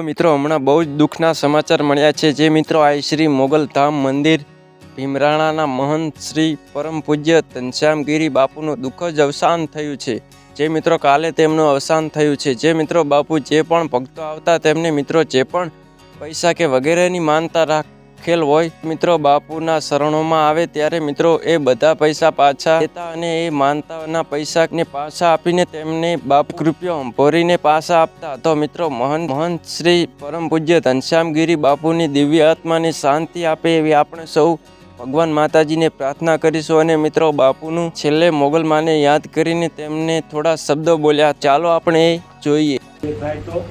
મિત્રો, હમણાં બહુ જ દુઃખના સમાચાર મળ્યા છે. જે મિત્રો આ શ્રી મોગલ ધામ મંદિર, ભીમરાણાના મહંત શ્રી પરમ પૂજ્ય ઘનશ્યામગીરી બાપુનું દુઃખ જ અવસાન થયું છે. જે મિત્રો, કાલે તેમનું અવસાન થયું છે. જે મિત્રો, બાપુ જે પણ ભક્તો આવતા, તેમને મિત્રો જે પણ પૈસા કે વગેરેની માનતા રાખેલ હોય. મિત્રો, બાપુના શરણોમાં આવે ત્યારે મિત્રો એ બધા પૈસા પાછા લેતા અને એ માનતાના પૈસાને પાછા આપીને તેમને બાપ કૃપયો ભરીને પાછા આપતા. તો મિત્રો મહંત મહંત શ્રી પરમ પૂજ્ય ઘનશ્યામગીરી બાપુની દિવ્ય આત્માને શાંતિ આપે એવી આપણે સૌ ભગવાન માતાજીને પ્રાર્થના કરીશું અને મિત્રો, બાપુનું છેલ્લે મોગલ માને યાદ કરીને તેમને થોડા શબ્દો બોલ્યા. ચાલો આપણે એ જોઈએ. થાય તો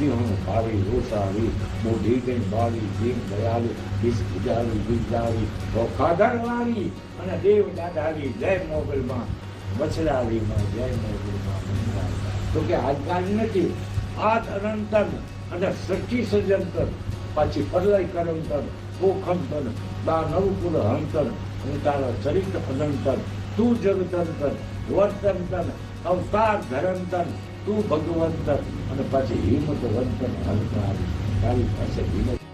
કોધે વિકરાવી નાગણ મોઢી ગઈ બાળી જીમ દયાળી વિષ ગુજારી વિજારી ખાધર વાળી અને દેવ દાદાવી જય મોગલમાં વછરાવીમાં જય મોગલમાં. તો કે આજકાલ નથી આ અનંતર અને સચ્ચી સજંતર પાછી પરલય કરંતર પોખંતર દાનવકુલ હંતર હું તારા ચરિત્ર અનંતર તું જગતંતર વર્તંતર અવતાર ધરંતર તું ભગવંતર અને પાછી હિંમત વંતન હંકાર તારી પાસે હિંમત